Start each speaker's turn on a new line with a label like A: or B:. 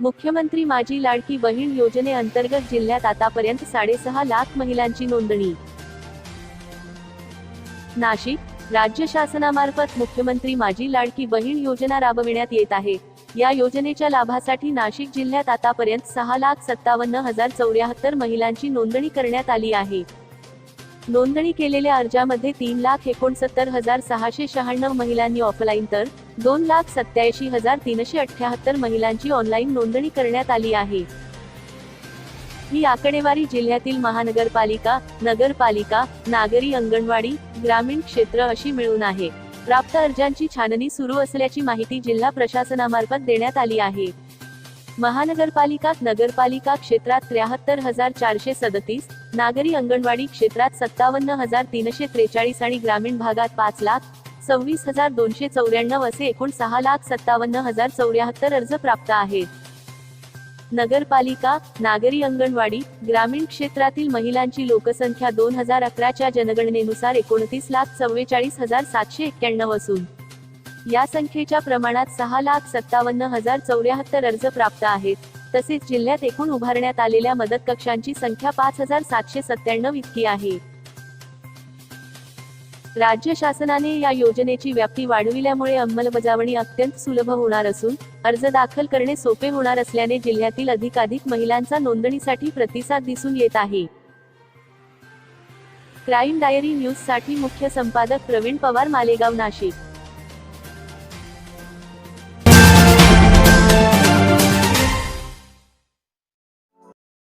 A: मुख्यमंत्री माझी लाडकी बहीण योजनेअंतर्गत जिल्ह्यात आतापर्यंत साडेसहा लाख महिलांची नोंदणी. नाशिक राज्य शासनामार्फत मुख्यमंत्री माझी लाडकी बहीण योजना राबविण्यात येत आहे. या योजनेच्या लाभासाठी नाशिक जिल्ह्यात आतापर्यंत सहा लाख सत्तावन्न हजार चौऱ्याहत्तर महिलांची नोंदणी करण्यात आली आहे. नोंदणी केलेल्या अर्जामध्ये तीन लाख एकोणसत्तर हजार सहाशे शहाण्णव महिलांनी ऑफलाईन तर दोन लाख सत्याऐंशी हजार तीनशे अठ्याहत्तर महिलांची ऑनलाईन नोंदणी करण्यात आली आहे. ही आकडेवारी जिल्ह्यातील महानगरपालिका नगरपालिका नागरी अंगणवाडी ग्रामीण क्षेत्र अशी मिळून आहे. प्राप्त अर्जांची छाननी सुरू असल्याची माहिती जिल्हा प्रशासनामार्फत देण्यात आली आहे. महानगरपालिका नगरपालिका क्षेत्रात त्र्याहत्तर हजार चारशे सदतीस नागरी अंगणवाडी क्षेत्रात सत्तावन्न हजार तीनशे त्रेचाळीस आणि ग्रामीण भागात पाच लाख सव्वीस हजार दोनशे चौऱ्याण्णव असे एकूण सहा लाख सत्तावन्न हजार चौऱ्याहत्तर अर्ज प्राप्त आहेत. नगरपालिका नागरी अंगणवाडी ग्रामीण क्षेत्रातील महिलांची लोकसंख्या दोन हजार अकराच्या जनगणनेनुसार एकोणतीस लाख चव्वेचाळीस हजार सातशे एक्क्याण्णव असून या संख्येच्या प्रमाणात सहा लाख सत्तावन्न हजार चौऱ्याहत्तर अर्ज प्राप्त आहेत. तसेच जिल्ह्यात एकूण उभारण्यात आलेल्या मदत कक्षांची संख्या पाच हजार सातशे सत्त्याण्णव इतकी आहे. राज्य शासनाने या योजनेची व्याप्ती वाढविल्यामुळे अंमलबजावणी अत्यंत सुलभ होणार असून अर्ज दाखल करणे सोपे होणार असल्याने जिल्ह्यातील अधिकाधिक महिलांचा नोंदणीसाठी प्रतिसाद दिसून येत आहे. क्राईम डायरी न्यूजसाठी मुख्य संपादक प्रवीण पवार मालेगाव नाशिक.